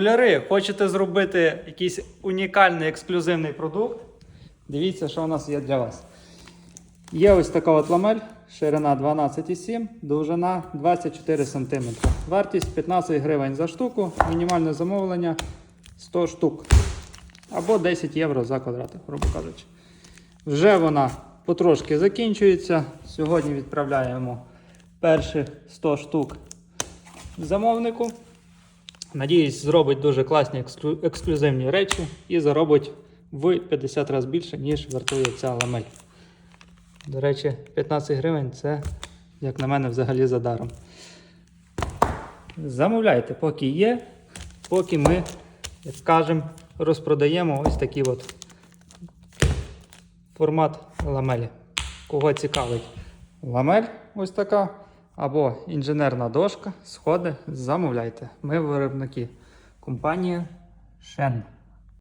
Школяри, хочете зробити якийсь унікальний ексклюзивний продукт? Дивіться, що у нас є для вас. Є ось така от ламель, ширина 12,7, довжина 24 см. Вартість 15 гривень за штуку, мінімальне замовлення 100 штук. Або 10 євро за квадрат, грубо кажучи. Вже вона потрошки закінчується. Сьогодні відправляємо перших 100 штук замовнику. Надіюсь, зробить дуже класні ексклю- ексклюзивні речі і заробить в 50 разів більше, ніж вартує ця ламель. До речі, 15 гривень це, як на мене, взагалі задаром. Замовляйте, поки є, поки ми, як кажемо, розпродаємо ось такий от формат ламелі. Кого цікавить ламель ось така, або інженерна дошка, сходи, замовляйте. Ми виробники. Компанія Shen.